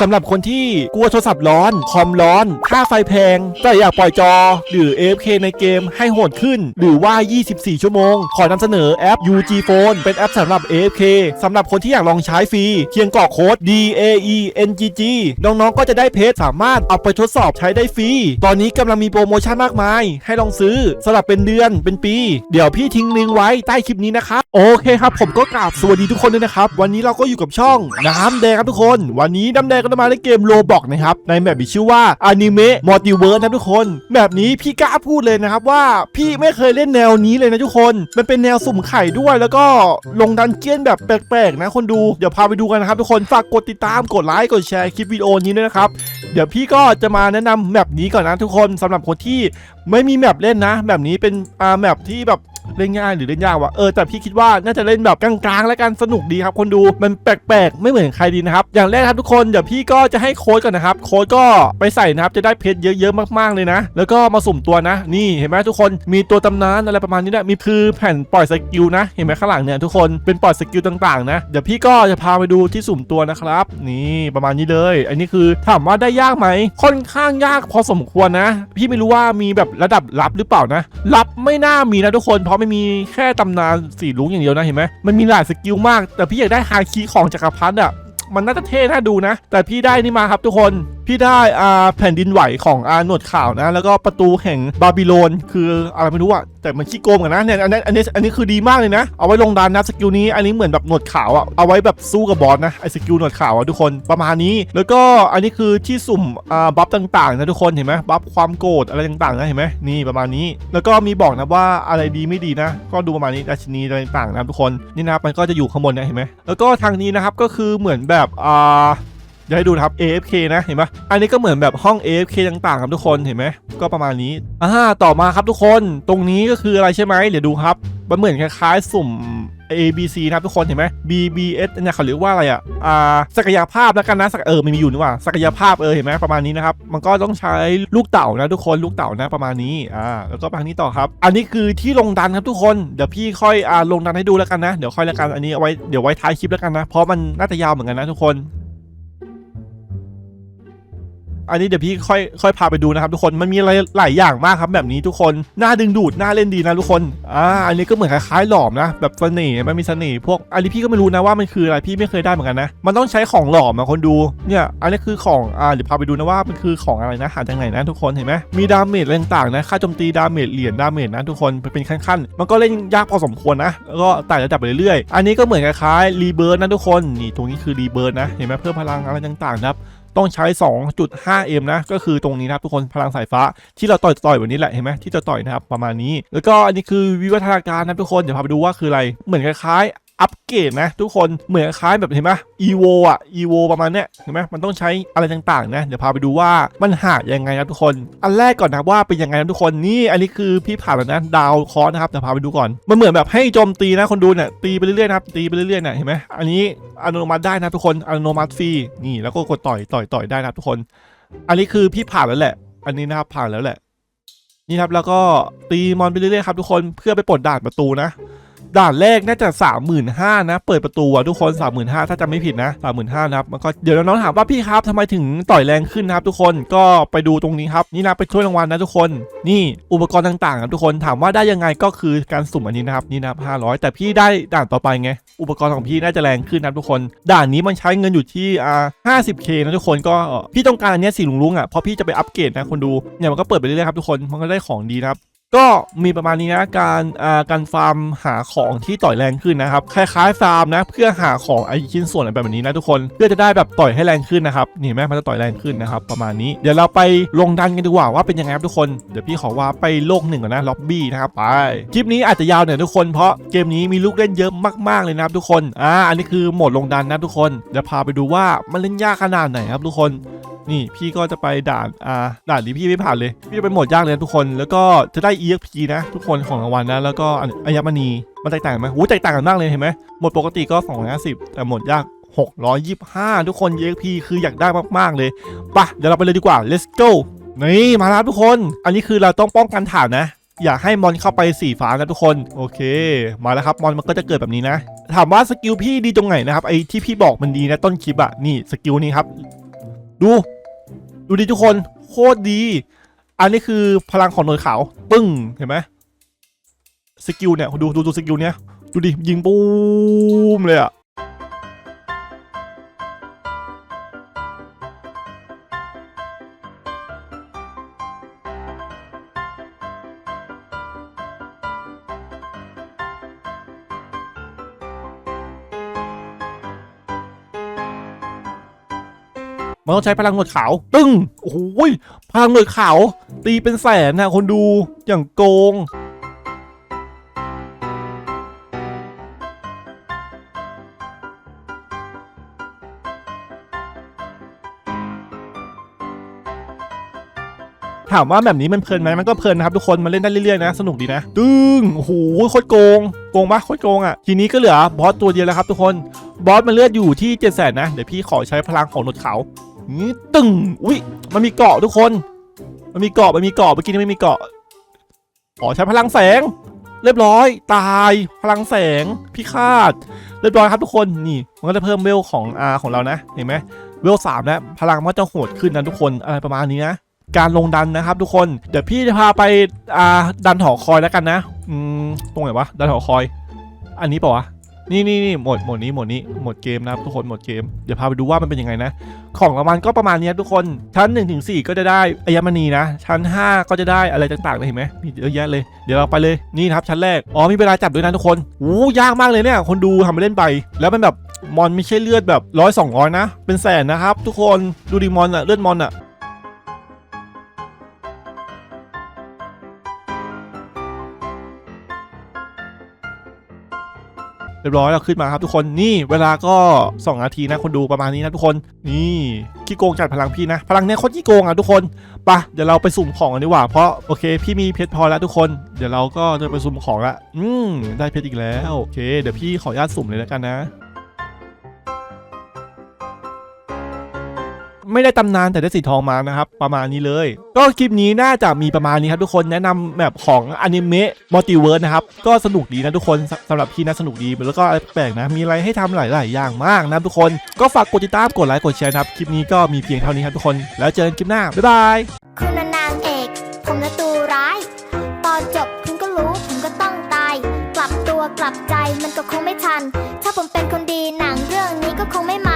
สำหรับคนที่กลัวโทรศัพท์ร้อน คอมร้อน ค่าไฟแพง แต่อยากปล่อยจอ หรือ AFK ในเกมให้โหดขึ้น หรือว่า 24 ชั่วโมง ขอนำเสนอแอป UG Phone เป็นแอปสำหรับ AFK สำหรับคนที่อยากลองใช้ฟรีเพียงกรอกโค้ด D A E N G G น้องๆ ก็จะได้เพจสามารถเอาไปทดสอบใช้ได้ฟรี ตอนนี้กำลังมีโปรโมชั่นมากมาย ให้ลองซื้อสำหรับเป็นเดือนเป็นปี เดี๋ยวพี่ทิ้งลิงก์ไว้ใต้คลิปนี้นะครับ โอเคครับ ผมก็กราบสวัสดีทุกคนด้วยนะครับ วันนี้เราก็อยู่กับช่องน้ำแดงครับทุกคน วันนี้น้ำแดงก็จะมาในเกมโลบอกนะครับ ในแมปที่ชื่อว่าอนิเมะมัลติเวิร์สนะทุกคนแบบนี้พี่กล้าพูดเลยนะครับว่าพี่ไม่เคยเล่นแนวนี้เลยนะทุกคน มันเป็นแนวสุ่มไข่ด้วย แล้วก็ลงดันเจียนแบบแปลกๆนะคนดูเดี๋ยวพาไปดูกันนะครับทุกคนฝากกดติดตามกดไลค์กดแชร์คลิปวิดีโอนี้ด้วยนะครับเดี๋ยวพี่ก็จะมาแนะนำแมปนี้ก่อนนะทุกคนสำหรับคนที่ ไม่มีแมปเล่นนะ แบบนี้เป็นอ่าแมปที่แบบเล่นง่ายหรือเล่นยากวะเออแต่พี่คิดว่าน่าจะเล่นแบบกลางๆ และกันสนุกดีครับ คนดูมันแปลกๆ ไม่เหมือนใครดีนะครับ อย่างแรกครับทุกคนเดี๋ยวพี่ก็จะให้โค้ดก่อนนะครับ โค้ดก็ไปใส่นะครับจะได้เพชรเยอะๆมากๆเลยนะ แล้วก็มาสุ่มตัวนะ นี่เห็นไหมทุกคนมีตัวตำนานอะไรประมาณนี้นะมีคือแผ่นปล่อยสกิลนะ เห็นไหมข้างหลังเนี่ยทุกคนเป็นปล่อยสกิลต่างๆ นะเดี๋ยวพี่ก็จะพาไปดูที่สุ่มตัวนะครับ นี่ประมาณนี้เลย อันนี้คือถามว่าได้ยากไหมค่อนข้างยากพอสมควรนะ พี่ไม่รู้ว่ามีแบบระดับลับหรือเปล่านะลับไม่น่ามีนะทุกคน เพราะไม่มีแค่ตำนานสีลุงอย่างเดียวนะเห็นไหมมันมีหลายสกิลมาก แต่พี่อยากได้ฮาคีของจักรพรรดิอะมันน่าจะเท่น่าดูนะ แต่พี่ได้นี่มาครับทุกคน พี่ได้อ่าแผ่นดินไหวของอาหนวดข่าวนะ แล้วก็ประตูแห่งบาบิโลน คืออะไรไม่รู้อะแต่มันขี้โกงกันนะเนี่ยอันนี้อันนี้อันนี้คือดีมากเลยนะ เอาไว้ลงดานนะสกิลนี้อันนี้เหมือนแบบหนวดขาวอะเอาไว้แบบสู้กับบอสนะไอสกิลหนวดขาวอะทุกคนประมาณนี้ แล้วก็อันนี้คือที่สุ่มอ่าบัฟต่างๆนะทุกคนเห็นไหมบัฟความโกรธอะไรต่างๆนะเห็นไหมนี่ประมาณนี้ แล้วก็มีบอกนะว่าอะไรดีไม่ดีนะ ก็ดูประมาณนี้ราชินีอะไรต่างๆนะทุกคนนี่นะมันก็จะอยู่ข้างบนนะเห็นไหมแล้วก็ทางนี้นะครับก็คือเหมือนแบบอ่า เดี๋ยวให้ดูนะครับ AFK นะเห็นปะอันนี้ก็เหมือนแบบห้อง AFK ต่างๆครับทุกคนเห็นไหมก็ประมาณนี้อ่าต่อมาครับทุกคนตรงนี้ก็คืออะไรใช่ไหมเดี๋ยวดูครับมันเหมือนคล้ายๆสุ่ม A B C นะครับทุกคนเห็นไหม B B S เนี่ยเขาเรียกว่าอะไรอะอ่าศักยภาพแล้วกันนะศักเออมันมีอยู่นี่ว่าศักยภาพเออเห็นไหมประมาณนี้นะครับมันก็ต้องใช้ลูกเต่านะทุกคนลูกเต่านะประมาณนี้อ่าแล้วก็ไปทางนี้ต่อครับ อันนี้คือที่ลงดันครับทุกคนเดี๋ยวพี่ค่อยอ่าลงดันให้ดูแล้วกันนะเดี๋ยวค่อยแล้วกันอันนี้เอาไว้เดี๋ยวไว้ท้ายคลิปแล้วกันนะเพราะมันน่าจะยาวเหมือนกันนะทุกคน อันนี้เดี๋ยวพี่ค่อยค่อยพาไปดูนะครับทุกคนมันมีอะไรหลายอย่างมากครับแบบนี้ทุกคนน่าดึงดูดน่าเล่นดีนะทุกคนอ่าอันนี้ก็เหมือนคล้ายๆหลอมนะแบบเสน่ห์มันมีเสน่ห์พวกอันนี้พี่ก็ไม่รู้นะว่ามันคืออะไรพี่ไม่เคยได้เหมือนกันนะ มันต้องใช้ของหลอมนะคนดูเนี่ยอันนี้คือของอ่าเดี๋ยวพาไปดูนะว่ามันคือของอะไรนะหาจากไหนนะทุกคนเห็นไหมมีดาเมจอะไรต่างๆนะค่าโจมตีดาเมจเหรียญดาเมจนะทุกคนเป็นขั้นๆ มันก็เล่นยากพอสมควรนะแล้วก็ไต่ระดับไปเรื่อยๆอันนี้ก็เหมือนคล้ายๆรีเบิร์นะทุกคนนี่ตรงนี้คือรีเบิร์นะเห็นไหมเพิ่มพลังอะไรต่างๆครับ ต้องใช้ 2.5M นะ ก็คือตรงนี้นะครับทุกคนพลังสายฟ้าที่เราต่อยต่อยแบบนี้แหละเห็นไหมที่จะต่อยนะครับประมาณนี้ แล้วก็อันนี้คือวิวัฒนาการนะทุกคนเดี๋ยวพาไปดูว่าคืออะไรเหมือนคล้ายๆ อัปเกรดนะ ทุกคนเหมือนคล้ายแบบเห็นไหม EVO อะ EVO ประมาณเนี้ยเห็นไหมมันต้องใช้อะไรต่างๆนะเดี๋ยวพาไปดูว่ามันหายังไงนะทุกคน อันแรกก่อนนะว่าเป็นยังไงนะทุกคนนี่อันนี้คือพี่ผ่านแล้วนะดาวคอร์สนะครับเดี๋ยวพาไปดูก่อน มันเหมือนแบบให้โจมตีนะคนดูเนี่ยตีไปเรื่อยๆนะครับตีไปเรื่อยๆเนี่ยเห็นไหมอันนี้อัตโนมัติได้นะทุกคนอัตโนมัติฟรีนี่แล้วก็กดต่อยต่อยต่อยได้นะทุกคน อันนี้คือพี่ผ่านแล้วแหละ อันนี้นะครับผ่านแล้วแหละ นี่ครับแล้วก็ตีมอนไปเรื่อยๆครับทุกคนเพื่อไปปลดด่านประตูนะ ด่านแรกน่าจะ 35,000นะ เปิดประตูอะทุกคน 35,000 ถ้าจำไม่ผิดนะ 35,000นะครับมันก็เดี๋ยวน้องๆถามว่าพี่ครับทำไมถึงต่อยแรงขึ้นนะครับทุกคนก็ไปดูตรงนี้ครับนี่นะไปช่วยรางวัลนะทุกคน นี่อุปกรณ์ต่างๆครับทุกคนถามว่าได้ยังไงก็คือการสุ่มอันนี้นะครับนี่นะ500 แต่พี่ได้ด่านต่อไปไงอุปกรณ์ของพี่น่าจะแรงขึ้นนะทุกคน ด่านนี้มันใช้เงินอยู่ที่อ่า 50k นะทุกคนก็พี่ต้องการอันนี้สีลุงๆอะเพราะพี่จะไปอัปเกรดนะคนดูเนี่ยมันก็เปิดไปเรื่อยๆครับทุกคนมันก็ได้ของดีนะครับ ก็มีประมาณนี้นะการอ่าการฟาร์มหาของที่ต่อยแรงขึ้นนะครับคล้ายๆฟาร์มนะเพื่อหาของไอชิ้นส่วนอะไรแบบนี้นะทุกคนเพื่อจะได้แบบต่อยให้แรงขึ้นนะครับนี่เห็นไหมมันจะต่อยแรงขึ้นนะครับประมาณนี้เดี๋ยวเราไปลงดันกันดีกว่าว่าเป็นยังไงครับทุกคนเดี๋ยวพี่ขอว่าไปโลกหนึ่งก่อนนะล็อบบี้นะครับไปคลิปนี้อาจจะยาวหน่อยทุกคนเพราะเกมนี้มีลูกเล่นเยอะมากๆเลยนะครับทุกคนอ่าอันนี้คือโหมดลงดันนะทุกคนเดี๋ยวพาไปดูว่ามันเล่นยากขนาดไหนครับทุกคน นี่พี่ก็จะไปด่านอ่าด่านนี้พี่ไม่ผ่านเลย พี่จะไปโหมดยากเลยทุกคน แล้วก็จะได้ EXP นะ ทุกคนของรางวัลนะ แล้วก็อัญมณีมันแตกต่างไหมหูแตกต่างกันมากเลยเห็นไหมหมดปกติก็ 250 แต่หมดยาก 625 ทุกคน EXP คืออยากได้มากๆเลยปะเดี๋ยวเราไปเลยดีกว่า let's go นี่มาแล้วทุกคน อันนี้คือเราต้องป้องกันฐานนะ อย่าให้มอนเข้าไปสีฟ้านะทุกคน โอเค มาแล้วครับมอนมันก็จะเกิดแบบนี้นะ ถามว่าสกิลพี่ดีตรงไหนนะครับไอ้ที่พี่บอกมันดีนะต้นคลิปอะนี่สกิลนี้ครับ ดู ดูดิทุกคนโคตรดี อันนี้คือพลังของหน่วยขาวปึ้งเห็นไหมสกิลเนี่ยดูดูดูสกิลเนี้ยดูดิยิงปูมเลยอะ มันต้องใช้พลังหนวยขาว ตึ้งโอ้โหยพลังหนวยขาว ตีเป็นแสนนะคนดูอย่างโกงถามว่าแบบนี้มันเพลินไหมมันก็เพลินนะครับทุกคนมาเล่นได้เรื่อยๆนะ สนุกดีนะ ตึ้งโอ้โหโคตรโกง โกงปะโคตรโกงอะ ทีนี้ก็เหลือบอสตัวเดียวแล้วครับทุกคน บอสมันเลือดอยู่ที่7จ็ดแสนนะ เดี๋ยวพี่ขอใช้พลังของหนวดเขาว นี่ตึงอุ้ยมันมีเกาะทุกคน มันมีเกาะมันมีเกาะเมื่อกี้นี่ไม่มีเกาะขอใช้พลังแสง เรียบร้อย ตายพลังแสงพิฆาตเรียบร้อยครับทุกคนนี่ มันก็จะเพิ่มเวลของอาของเรานะเห็นไหมเวลสามแล้วพลังมันจะโหดขึ้นนะทุกคนอะไรประมาณนี้นะการลงดันนะครับทุกคนเดี๋ยวพี่จะพาไปอ่าดันหอคอยแล้วกันนะอืมตรงไหนวะดันหอคอย อันนี้ป่าวะ นี่นี่นี่หมดหมดนี้หมดนี้หมดเกมนะครับทุกคนหมดเกมเดี๋ยวพาไปดูว่ามันเป็นยังไงนะ ของรางวัลก็ประมาณนี้ทุกคนชั้น1นถึงสก็จะได้อัญมณีนะ ชั้น 5 ก็จะได้อะไรต่างๆเลยเห็นไหมมีเยอะแยะเลยเดี๋ยวเราไปเลยนี่ครับชั้นแรกอ๋อมีเวลาจับด้วยนะทุกคนโอ้ยากมากเลยเนี่ยคนดูทำไปเล่นไป แล้วมันแบบมอนไม่ใช่เลือดแบบร้อยสองร้อยนะ เป็นแสนนะครับทุกคนดูดิมอนอะเลือดมอนอะ รียบร้อยเราขึ้นมาครับทุกคนนี่เวลาก็2นาทีนะคนดูประมาณนี้นะทุกคน นี่ขี้โกงจัดพลังพี่นะ พลังเนี้ยโคตรขี้โกงอะทุกคนปะเดี๋ยวเราไปสุ่มของกันดีกว่าเพราะโอเค พี่มีเพชรพอแล้วทุกคน เดี๋ยวเราก็จะไปสุ่มของละอืมได้เพชรอีกแล้วโอเค เดี๋ยวพี่ขออนุญาตสุ่มเลยแล้วกันนะ ไม่ได้ตำนานแต่ได้สีทองมานะครับ ประมาณนี้เลย ก็คลิปนี้น่าจะมีประมาณนี้ครับทุกคนแนะนำแบบของอนิเมะมัลติเวิร์สนะครับ ก็สนุกดีนะทุกคนสำหรับพี่นะสนุกดีแล้วก็แปลกนะมีอะไรให้ทำหลาย ๆ อย่างมากนะทุกคนก็ฝากกดติดตามกดไลค์กดแชร์นะครับคลิปนี้ก็มีเพียงเท่านี้ครับทุกคน แล้วเจอกันคลิปหน้าบ๊ายบายคุณนางเอกผมนะตัวร้าย ตอนจบคุณก็รู้ผมก็ต้องตาย กลับตัวกลับใจมันก็คงไม่ทัน ถ้าผมเป็นคนดีหนังเรื่องนี้ก็คงไม่มันเด็ก